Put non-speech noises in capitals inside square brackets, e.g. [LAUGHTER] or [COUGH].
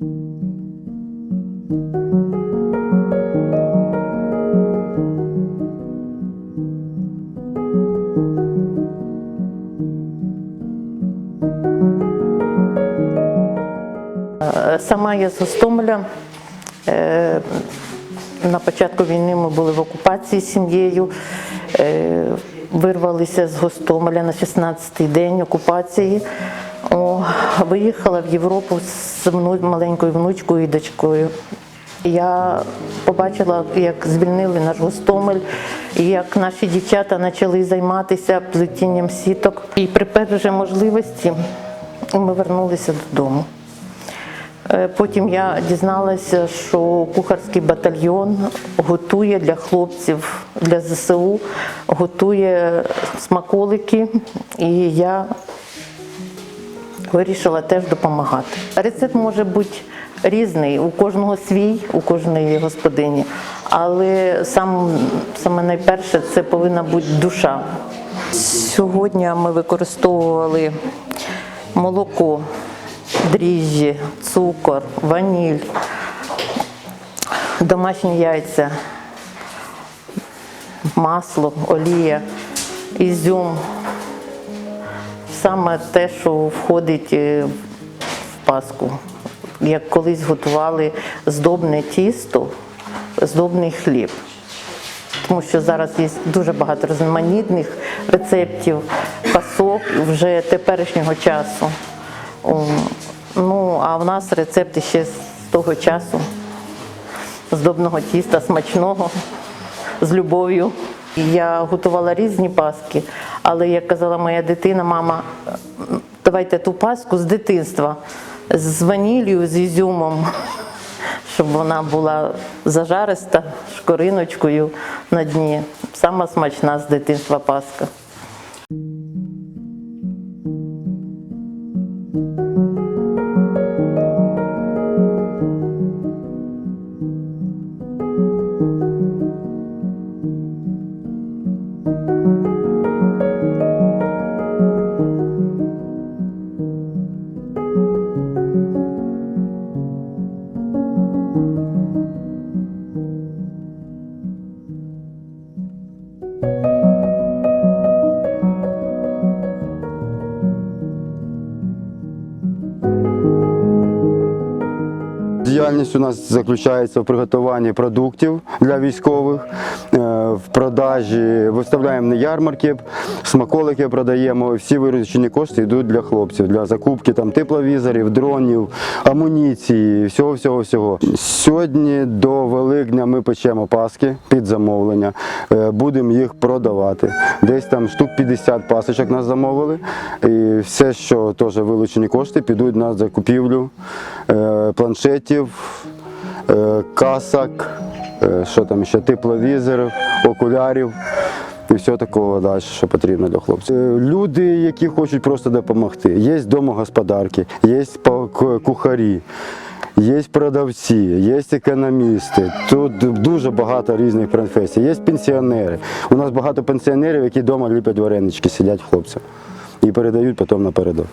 Сама я з Гостомеля. Е, На початку війни ми були в окупації з сім'єю. Е, Вирвалися з Гостомеля на 16-й день окупації. О, виїхала в Європу з маленькою внучкою і дочкою. Я побачила, як звільнили наш Гостомель, і як наші дівчата почали займатися плетінням сіток. І при першій можливості ми вернулися додому. Е, Потім я дізналася, що кухарський батальйон готує для хлопців для ЗСУ, готує смаколики, і я вирішила теж допомагати. Рецепт може бути різний, у кожного свій, у кожної господині, але сам, саме найперше це повинна бути душа. Сьогодні ми використовували молоко, дріжджі, цукор, ваніль, домашні яйця, масло, олія, ізюм. Саме те, що входить е, в паску. Як колись готували здобне тісто, здобний хліб. Тому що зараз є дуже багато різноманітних рецептів, пасок вже теперішнього часу. Ну, а в нас рецепти ще з того часу, здобного тіста, смачного, з любов'ю. Я готувала різні паски, але як казала моя дитина, мама, давайте ту паску з дитинства, з ваніллю, з ізюмом, [LAUGHS] щоб вона була зажариста, шкориночкою на дні. Сама смачна з дитинства паска. Діяльність у нас заключається в приготуванні продуктів для військових, е, в продажі виставляємо на ярмарки, смаколики продаємо. Всі виручені кошти йдуть для хлопців, для закупки там тепловізорів, дронів, амуніції, всього, всього, всього. Сьогодні до Великдня ми печемо паски під замовлення, е, будемо їх продавати. Десь там штук 50 пасочок нас замовили. І все, що теж вилучені кошти, підуть на закупівлю е, планшетів, е, касок, що там ще тепловізорів, окулярів. І все такого далі, що потрібно для хлопців. Е, Люди, які хочуть просто допомогти. Є домогосподарки, є кухарі, є продавці, є економісти. Тут дуже багато різних професій. Є пенсіонери. У нас багато пенсіонерів, які вдома ліплять варенички, сидять хлопці і передають потім на передок.